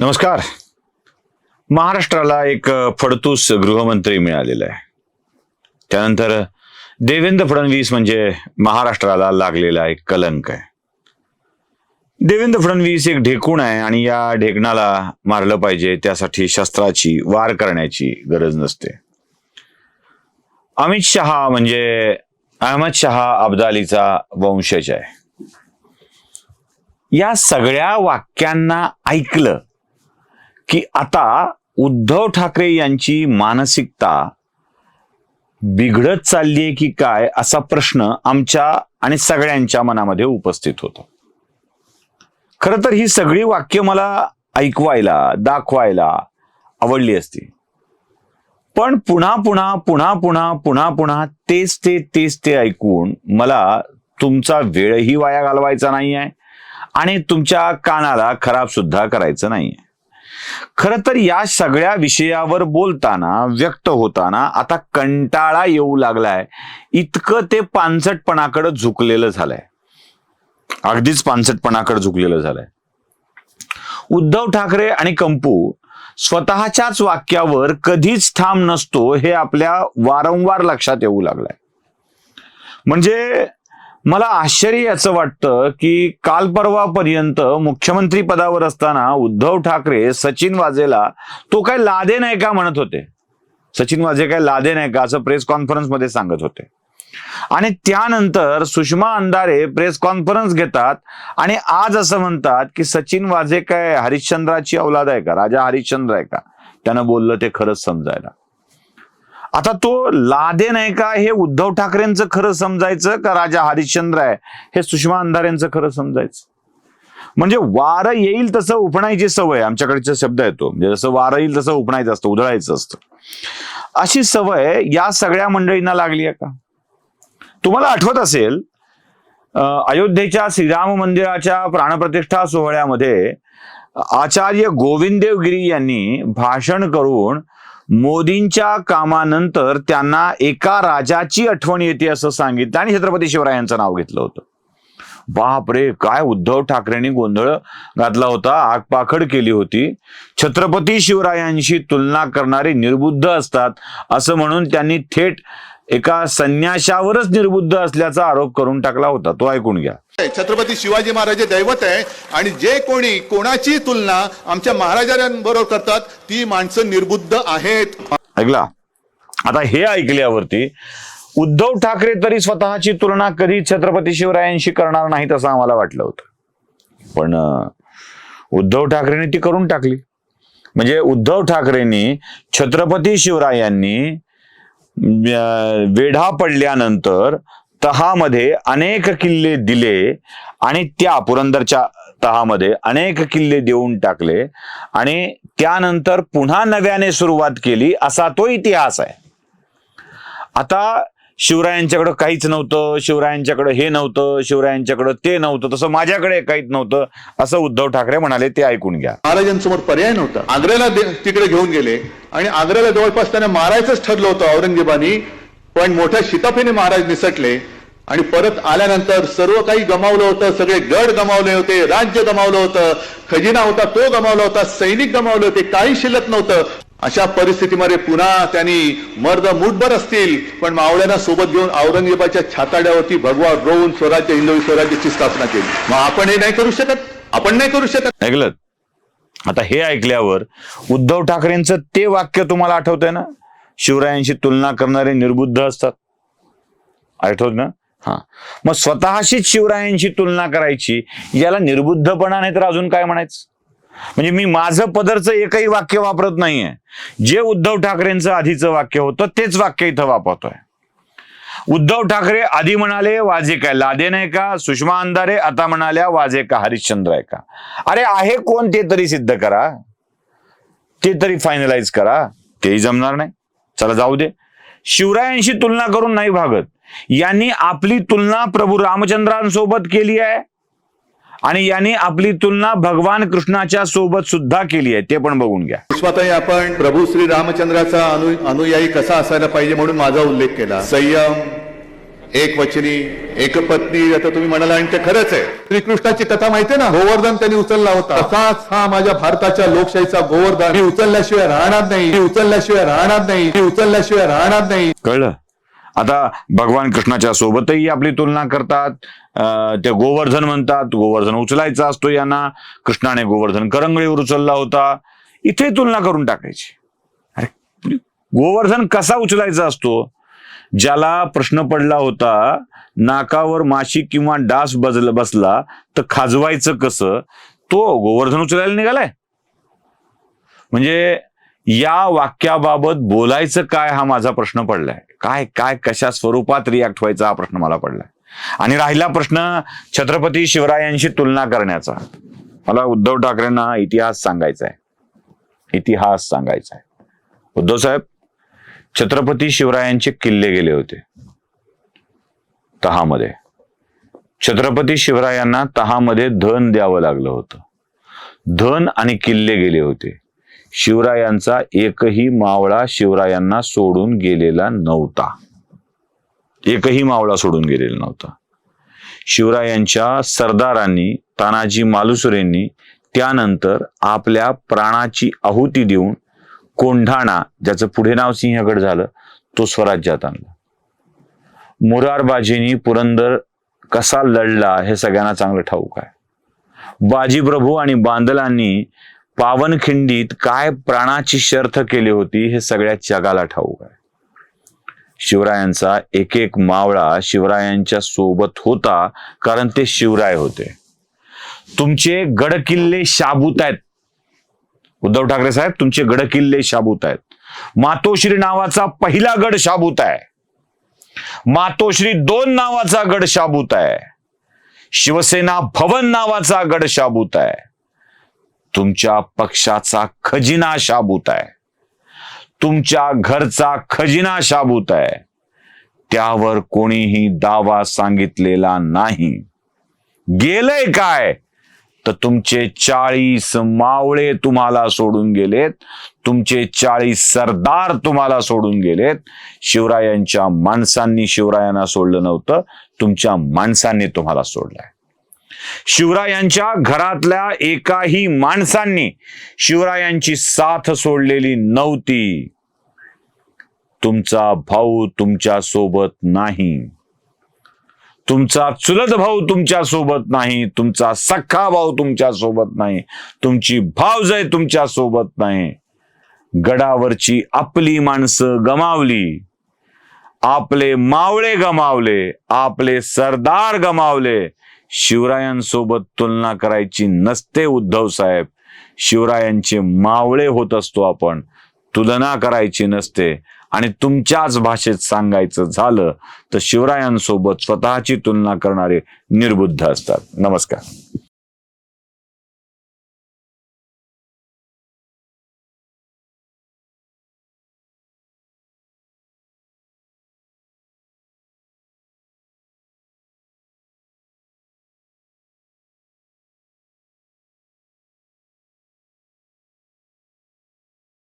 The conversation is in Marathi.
नमस्कार. महाराष्ट्राला एक फडतूस गृहमंत्री मिळालेला आहे. त्यानंतर देवेंद्र फडणवीस म्हणजे महाराष्ट्राला लागलेला एक कलंक आहे. देवेंद्र फडणवीस एक ढेकूण आहे आणि या ढेकणाला मारलं पाहिजे त्यासाठी शस्त्राची वार करण्याची गरज नसते. अमित शहा म्हणजे अहमद शहा अब्दालीचा वंशज आहे. या सगळ्या वाक्यांना ऐकलं की आता उद्धव ठाकरे यांची मानसिकता बिघडत चाललीये की काय असा प्रश्न आमच्या आणि सगळ्यांच्या मनामध्ये उपस्थित होतो. खर तर ही सगळी वाक्य मला ऐकवायला दाखवायला आवडली असती. पण पुन्हा पुन्हा पुन्हा पुन्हा पुन्हा पुन्हा तेच ते तेच ते ऐकून मला तुमचा वेळही वाया घालवायचा नाहीये आणि तुमच्या कानाला खराब सुद्धा करायचं नाहीये. खर तर या सगळ्या विषयावर बोलताना व्यक्त होताना आता कंटाळा येऊ लागलाय. इतकं ते पानसटपणाकडे झुकलेलं झालंय. अगदीच पानसटपणाकडे झुकलेलं झालंय. उद्धव ठाकरे आणि कंपू स्वतःच्याच वाक्यावर कधीच ठाम नसतो हे आपल्या वारंवार लक्षात येऊ लागलाय. म्हणजे मला आश्चर्य याचं वाटतं की काल परवापर्यंत मुख्यमंत्री पदावर असताना उद्धव ठाकरे सचिन वाजेला तो काय लादे नाही का म्हणत होते? सचिन वाजे काय लादे नाही का असं प्रेस कॉन्फरन्समध्ये सांगत होते. आणि त्यानंतर सुषमा अंधारे प्रेस कॉन्फरन्स घेतात आणि आज असं म्हणतात की सचिन वाजे काय हरिश्चंद्राची औलाद आहे का? राजा हरिश्चंद्र आहे का? त्यानं बोललं ते खरंच समजायला. आता तो लादे नाही का हे उद्धव ठाकरेंचं खरं समजायचं का राजा हरिश्चंद्र आहे? हे सुषमा अंधारेंचं खरं समजायचं. म्हणजे वारं येईल तसं उपणायची सवय आमच्याकडचा शब्द येतो म्हणजे जसं वारं येईल तसं उपणायचं असतं उधळायचं असतं. अशी सवय या सगळ्या मंडळींना लागली आहे का? तुम्हाला आठवत असेल अयोध्येच्या श्रीराम मंदिराच्या प्राणप्रतिष्ठा सोहळ्यामध्ये आचार्य गोविंददेवगिरी यांनी भाषण करून मोदींच्या कामानंतर त्यांना एका राजाची आठवण येते असं सांगितलं आणि छत्रपती शिवरायांचं नाव घेतलं होतं. बापरे काय उद्धव ठाकरेंनी गोंधळ घातला होता आगपाखड केली होती. छत्रपती शिवरायांशी तुलना करणारे निर्बुद्ध असतात असं म्हणून त्यांनी थेट एका संन्याशावरच निर्बुद्ध असल्याचा आरोप करून टाकला होता. तो ऐकून घ्या. छत्रपती शिवाजी महाराज दैवत आहे आणि जे कोणी कोणाची तुलना आमच्या महाराजांबरोबर करतात ती माणसं निर्बुद्ध आहेत. ऐकला? आता हे ऐकल्यावरती उद्धव ठाकरे तरी स्वतःची तुलना कधी छत्रपती शिवरायांशी करणार नाहीत असं आम्हाला वाटलं होतं. पण उद्धव ठाकरेंनी ती करून टाकली. म्हणजे उद्धव ठाकरेंनी छत्रपती शिवरायांनी वेढा पडल्यानंतर तहामध्ये अनेक किल्ले दिले आणि त्या पुरंदरच्या तहामध्ये अनेक किल्ले देऊन टाकले आणि त्यानंतर पुन्हा नव्याने सुरुवात केली असा तो इतिहास आहे. आता शिवरायांच्याकडं काहीच नव्हतं शिवरायांच्याकडं हे नव्हतं शिवरायांच्याकडं ते नव्हतं तसं माझ्याकडे काहीच नव्हतं असं उद्धव ठाकरे म्हणाले ते ऐकून घ्या. महाराजांसमोर पर्याय नव्हता. आग्र्याला तिकडे घेऊन गेले आणि आग्र्याला जवळपास त्यांना मारायचंच ठरलं होतं औरंगजेबानी पण मोठ्या शिताफीने महाराज निसटले आणि परत आल्यानंतर सर्व काही गमावलं होतं सगळे गड गमावले होते राज्य गमावलं होतं खजिना होता तो गमावला होता सैनिक गमावले होते काही शिल्लक नव्हतं. अशा परिस्थितीमध्ये पुन्हा त्यांनी मर्द मूठभर असतील पण मावळ्यांना सोबत घेऊन औरंगजेबाच्या छाताड्यावरती भगवा रोवून स्वराज्य हिंदवी स्वराज्याची स्थापना केली. मग आपण हे नाही करू शकत? आपण नाही करू शकत? ऐकलं? आता हे ऐकल्यावर उद्धव ठाकरेंचं ते वाक्य तुम्हाला आठवतंय ना? शिवरायांशी तुलना करणारे निर्बुद्ध असतात. आठवत ना? हा. मग स्वतःशीच शिवरायांशी तुलना करायची याला निर्बुद्धपणा नाही तर अजून काय म्हणायचं? म्हणजे मी माझं पदरचं एकही वाक्य वापरत नाहीये. जे उद्धव ठाकरेंचं आधीचं वाक्य होतं तेच वाक्य इथं वापरतोय. उद्धव ठाकरे आधी म्हणाले वाजे काय लादे आहे का? सुषमा अंधारे आता म्हणाल्या वाजे का हरिश्चंद्र आहे का? अरे आहे कोण ते तरी सिद्ध करा. ते तरी फायनलाइज करा. तेही जमणार नाही. चला जाऊ दे. शिवरायांशी तुलना करून नाही भागत. यांनी आपली तुलना प्रभू रामचंद्रांसोबत केली आहे. आणि यांनी आपली तुलना भगवान कृष्णाच्या सोबत सुद्धा केली आहे ते पण बघून घ्या. पुष्पाताई आपण प्रभू श्री रामचंद्राचा अनु अनुयायी कसा असायला पाहिजे म्हणून माझा उल्लेख केला. संयम एक वचनी एक पत्नी आता तुम्ही म्हणाला आणि ते खरंच आहे. श्रीकृष्णाची कथा माहितीये ना? गोवर्धन त्यांनी उचलला होता. तसाच हा माझ्या भारताच्या लोकशाहीचा गोवर्धन. मी उचलल्याशिवाय राहणार नाही. मी उचलल्याशिवाय राहणार नाही. मी उचलल्याशिवाय राहणार नाही. कळलं? आता भगवान कृष्णाच्या सोबतही आपली तुलना करतात. ते गोवर्धन म्हणतात. गोवर्धन उचलायचा असतो यांना. कृष्णाने गोवर्धन करंगळीवर उचलला होता. इथे तुलना करून टाकायची. अरे गोवर्धन कसा उचलायचा असतो? ज्याला प्रश्न पडला होता नाकावर माशी किंवा डास बजल बसला तर खाजवायचं कसं? तो गोवर्धन उचलायला निघालाय. म्हणजे या वाक्याबाबत बोलायचं काय हा माझा प्रश्न पडलाय. काय काय कशा स्वरूपात रिॲक्ट व्हायचा हा प्रश्न मला पडलाय. आणि राहिला प्रश्न छत्रपती शिवरायांशी तुलना करण्याचा. मला उद्धव ठाकरेंना इतिहास सांगायचा आहे इतिहास सांगायचा आहे उद्धव साहेब छत्रपती शिवरायांचे किल्ले गेले होते. तहामध्ये. छत्रपती शिवरायांना तहामध्ये धन द्यावं लागलं होतं. धन आणि किल्ले गेले होते. शिवरायांचा एकही मावळा शिवरायांना सोडून गेलेला नव्हता. एकही मावळा सोडून गेलेला नव्हता. शिवरायांच्या सरदारांनी तानाजी मालुसरेंनी त्यानंतर आपल्या प्राणाची आहुती देऊन कोंढाणा ज्याचं पुढे नाव सिंहगड झालं तो स्वराज्यात आणला. मुरारबाजींनी पुरंदर कसा लढला हे सगळ्यांना चांगलं ठाऊक आहे. बाजीप्रभू आणि बांदलांनी पावनखिंडीत काय प्राणाची शर्थ केली होती हे सगळ्या जगाला ठाऊक आहे. शिवरायांचा एक एक मावळा शिवरायांच्या सोबत होता कारण ते शिवराय होते. तुमचे गडकिल्ले शाबूत आहेत. उद्धव ठाकरे साहेब तुमचे गडकिल्ले शाबूत आहेत. मातोश्री नावाचा पहिला गड शाबूत आहे. मातोश्री दोन नावाचा गड शाबूत आहे. शिवसेना भवन नावाचा गड शाबूत आहे. तुमच्या पक्षाचा खजिना शाबूत आहे. तुमच्या घरचा खजिना शाबूत आहे. त्यावर कोणीही दावा सांगितलेला नाही. गेलंय काय? तर तुमचे चाळीस मावळे तुम्हाला सोडून गेलेत. तुमचे चाळीस सरदार तुम्हाला सोडून गेलेत. शिवरायांच्या माणसांनी शिवरायांना सोडलं नव्हतं. तुमच्या माणसांनी तुम्हाला सोडलंय. शिवरायांच्या घरातल्या एकाही माणसांनी शिवरायांची साथ सोडलेली नव्हती. तुमचा भाऊ तुमच्यासोबत नाही. तुमचा चुलत भाऊ तुमच्यासोबत नाही. तुमचा सख्खा भाऊ तुमच्यासोबत नाही. तुमची भावजय तुमच्यासोबत नाही. गडावरची आपली माणसं गमावली. आपले मावळे गमावले. आपले सरदार गमावले. शिवरायांसोबत तुलना करायची नसते उद्धव साहेब. शिवरायांचे मावळे होत असतो आपण. तुलना करायची नसते. आणि तुमच्याच भाषेत सांगायचं झालं तर शिवरायांसोबत स्वतःची तुलना करणारे निर्बुद्ध असतात. नमस्कार.